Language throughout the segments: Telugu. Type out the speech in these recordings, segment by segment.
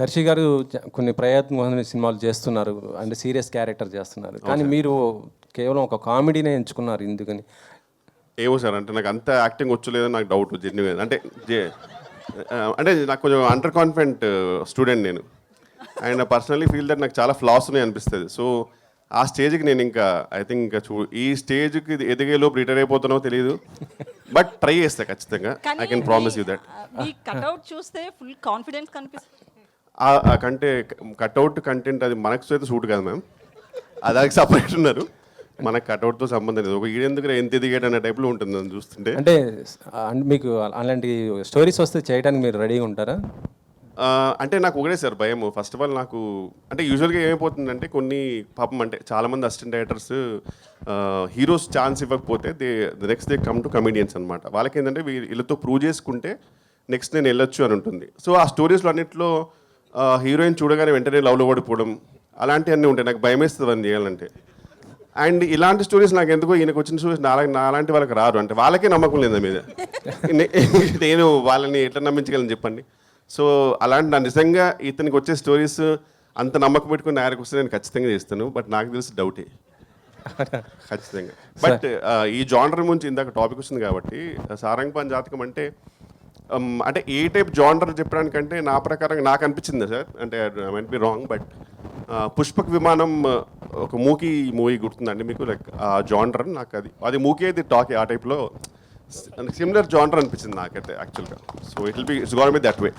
దర్శి గారు కొన్ని ప్రయత్న సినిమాలు చేస్తున్నారు. అంటే సీరియస్ క్యారెక్టర్ చేస్తున్నారు. కానీ మీరు కేవలం ఒక కామెడీనే ఎంచుకున్నారు ఎందుకని ఏమో సార్ అంటే నాకు అంత యాక్టింగ్ వచ్చలేదని నాకు డౌట్ జెన్యున్ అంటే అంటే నాకు కొంచెం అండర్ కాన్ఫిడెంట్ స్టూడెంట్ నేను. అండ్ పర్సనలీ ఫీల్ దట్ నాకు చాలా ఫ్లాస్ ఉన్నాయి అనిపిస్తుంది. సో ఆ స్టేజ్కి నేను ఇంకా ఐ థింక్ ఇంకా చూ ఈ స్టేజ్కి ఎదిగే లోపు రిటైర్ అయిపోతున్నావో తెలియదు బట్ ట్రై చేస్తా ఖచ్చితంగా. I can promise you that me cutout చూస్తే ఫుల్ కాన్ఫిడెన్స్ కనిపిస్తుంది ఆ కంటే కట్అవుట్ కంటెంట్ అది మనకు అయితే సూట్ కాదు మ్యామ్ అదానికి సపరేట్ ఉన్నారు. మనకు కట్అవుట్తో సంబంధం లేదు. ఒక ఈడెందుకు ఎంత ఎదిగాడు అనే టైప్లో ఉంటుంది చూస్తుంటే. అంటే మీకు అలాంటి స్టోరీస్ వస్తే చేయడానికి మీరు రెడీగా ఉంటారా? అంటే నాకు ఒకటే సార్ భయం. ఫస్ట్ ఆఫ్ ఆల్ నాకు అంటే యూజువల్గా ఏమైపోతుందంటే కొన్ని పాపం అంటే చాలామంది అసిస్టెంట్ డైరెక్టర్స్ హీరోస్ ఛాన్స్ ఇవ్వకపోతే they the next day come to comedians అనమాట వాళ్ళకి ఏంటంటే వీళ్ళతో ప్రూవ్ చేసుకుంటే నెక్స్ట్ నేను వెళ్ళొచ్చు అని ఉంటుంది. సో ఆ స్టోరీస్లో అన్నింటిలో హీరోయిన్ చూడగానే వెంటనే లవ్లో పడిపోవడం అలాంటివన్నీ ఉంటాయి. నాకు భయం వేస్తుంది అని చేయాలంటే. అండ్ ఇలాంటి స్టోరీస్ నాకు ఎందుకో ఈయనకు వచ్చిన స్టోరీస్ నా నాలాంటి వాళ్ళకి రారు అంటే వాళ్ళకే నమ్మకం లేదు నా మీద. నేను వాళ్ళని ఎట్లా నమ్మించగలను చెప్పండి? సో అలాంటి నా నిజంగా ఇతనికి వచ్చే స్టోరీస్ అంత నమ్మకం పెట్టుకుని నాయకు వస్తే నేను ఖచ్చితంగా చేస్తాను బట్ నాకు తెలిసి డౌటే. ఖచ్చితంగా. బట్ ఈ జానర్ గురించి ఇందాక టాపిక్ వచ్చింది కాబట్టి సారంగపాన్ జాతకం అంటే అంటే ఏ టైప్ జానర్ చెప్పడానికంటే నా ప్రకారం నాకు అనిపించింది సార్. అంటే might be wrong but Pushpak Vimanam ఒక మూకీ మూవీ గుర్తుందండి మీకు? లైక్ ఆ జానర్ నాకు అది అది మూకీ అయితే టాక్ ఆ టైప్లో సిమిలర్ జానర్ అనిపించింది నాకైతే యాక్చువల్గా so it will be it's gonna be that way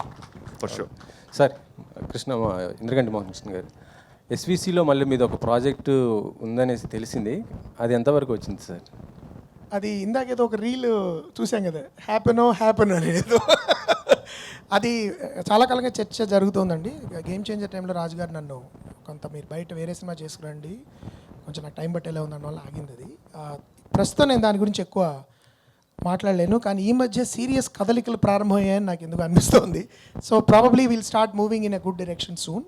for sure sir Krishna Indraganti Mohan Krishna garu ఎస్విసిలో మళ్ళీ మీద ఒక ప్రాజెక్టు ఉందనేసి తెలిసింది. అది ఎంతవరకు వచ్చింది సార్ అది ఇందాకేదో ఒక రీల్ చూసాం కదా హ్యాపెనో హ్యాపెన్ అనేది. అది చాలా కాలంగా చర్చ జరుగుతుందండి. గేమ్ చేంజర్ టైంలో రాజుగారు నన్ను కొంత మీరు బయట వేరే సినిమా చేసుకురండి కొంచెం నాకు టైం పట్టేలా ఉందన్న వల్ల ఆగింది అది. ప్రస్తుతం నేను దాని గురించి ఎక్కువ మాట్లాడలేను. కానీ ఈ మధ్య సీరియస్ కదలికలు ప్రారంభమయ్యాయని నాకు ఎందుకు అనిపిస్తోంది. So probably will start moving in a good direction soon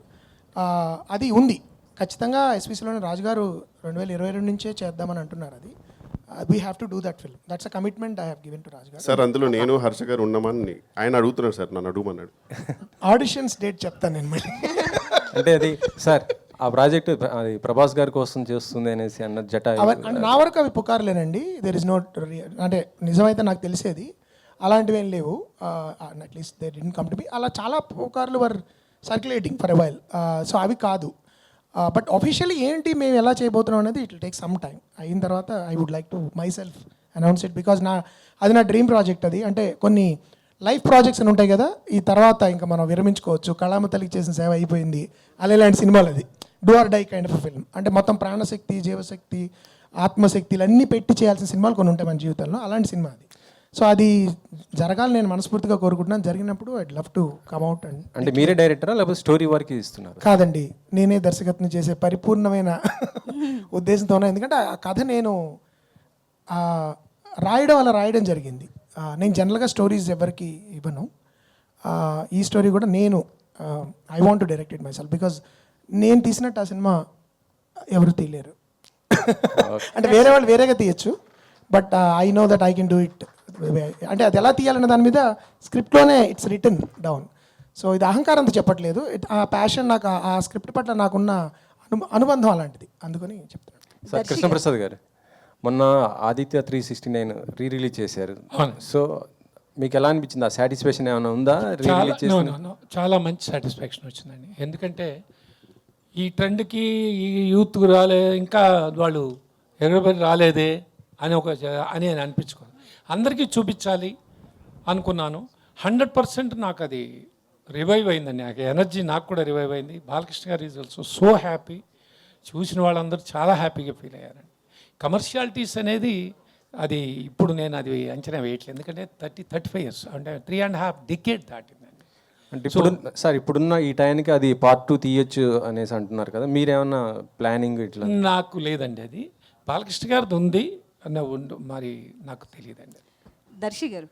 అది ఉంది. ఖచ్చితంగా ఎస్పీసీలోని రాజుగారు రెండు వేల ఇరవై రెండు నుంచే చేద్దామని అంటున్నారు అది. We have to do that film that's a commitment I have given to రాజుగారు. సార్ అందులో నేను హర్ష గారు ఉన్నామని ఆయన అడుగుతున్నాడు సార్ నన్ను అడుగుమన్నాడు. ఆడిషన్స్ డేట్ చెప్తాను నేను మళ్ళీ. అంటే అది సార్ ఆ ప్రాజెక్ట్ అది ప్రభాస్ గారి కోసం చేస్తుంది అనేసి అన్న జట నా వరకు అవి పుకార్లేనండి. దెర్ ఇస్ నోట్ అంటే నిజమైతే నాకు తెలిసేది. అలాంటివి ఏం లేవు. At least they did come to be అలా చాలా పుకార్లు were circulating for while so అవి కాదు. బట్ అఫీషియల్లీ ఏంటి మేము ఎలా చేయబోతున్నాం అనేది ఇట్ టేక్ సమ్ టైం అయిన తర్వాత I would like to myself announce it because నా అది నా డ్రీమ్ ప్రాజెక్ట్ అది. అంటే కొన్ని లైఫ్ ప్రాజెక్ట్స్ అని ఉంటాయి కదా ఈ తర్వాత ఇంకా మనం విరమించుకోవచ్చు. కళామ తల్లికి చేసిన సేవ అయిపోయింది. అలా ఇలాంటి సినిమాలు అది. Do or die kind of film అంటే మొత్తం ప్రాణశక్తి జీవశక్తి ఆత్మశక్తిలు అన్నీ పెట్టి చేయాల్సిన సినిమాలు కొన్ని ఉంటాయి మన జీవితంలో. అలాంటి సినిమా అది. సో అది జరగాలని నేను మనస్ఫూర్తిగా కోరుకుంటున్నాను. జరిగినప్పుడు I'd love to come out and అంటే మీరే డైరెక్టరా లేకపోతే స్టోరీ వరకు ఇస్తున్నారు? కాదండి. నేనే దర్శకత్వం చేసే పరిపూర్ణమైన ఉద్దేశంతో ఉన్నా ఎందుకంటే ఆ కథ నేను రాయడం అలా రాయడం జరిగింది. నేను జనరల్గా స్టోరీస్ ఎవరికి ఇవ్వను. ఈ స్టోరీ కూడా నేను I want to direct it myself because నేను తీసినట్టు ఆ సినిమా ఎవరు తీయలేరు. అంటే వేరే వాళ్ళు వేరేగా తీయచ్చు but I know that I can do it అంటే అది ఎలా తీయాలన్న దాని మీద స్క్రిప్ట్లోనే ఇట్స్ రిటర్న్ డౌన్ సో ఇది అహంకారంతో చెప్పట్లేదు. ఆ ప్యాషన్ నాకు ఆ- స్క్రిప్ట్ పట్ల నాకున్న అను అనుబంధం అలాంటిది. అందుకని చెప్తున్నాను సార్ కృష్ణప్రసాద్ గారు మొన్న Aditya three sixty nine re release చేశారు సో మీకు ఎలా అనిపించింది? ఆ సాటిస్ఫాక్షన్ ఏమైనా ఉందా? రీ చాలా రిలీజ్. చాలా మంచి సాటిస్ఫాక్షన్ వచ్చిందండి. ఎందుకంటే ఈ ట్రెండ్కి ఈ యూత్ రాలే ఇంకా వాళ్ళు ఎగరబడి రాలేదే అని ఒక అని అని అనిపించుకోను. అందరికీ చూపించాలి అనుకున్నాను. హండ్రెడ్ పర్సెంట్ నాకు అది రివైవ్ అయిందండి నాకు ఎనర్జీ నాకు కూడా రివైవ్ అయింది. బాలకృష్ణ గారు ఈజ్ ఆల్సో సో హ్యాపీ. చూసిన వాళ్ళందరూ చాలా హ్యాపీగా ఫీల్ అయ్యారండి. కమర్షియాలిటీస్ అనేది అది ఇప్పుడు నేను అది అంచనా వేయట్లేదు. ఎందుకంటే థర్టీ థర్టీ ఫైవ్ ఇయర్స్ అంటే త్రీ అండ్ హాఫ్ డికేట్ దాటింది. అంటే ఇప్పుడు సార్ ఇప్పుడున్న ఈ టైంకి అది పార్ట్ టూ తీయొచ్చు అనేసి అంటున్నారు కదా. మీరేమన్నా ప్లానింగ్ ఇట్లా? నాకు లేదండి అది. బాలకృష్ణ గారిది ఉంది అన్న ఉండు మరి నాకు తెలియదండి. దర్శి గారు.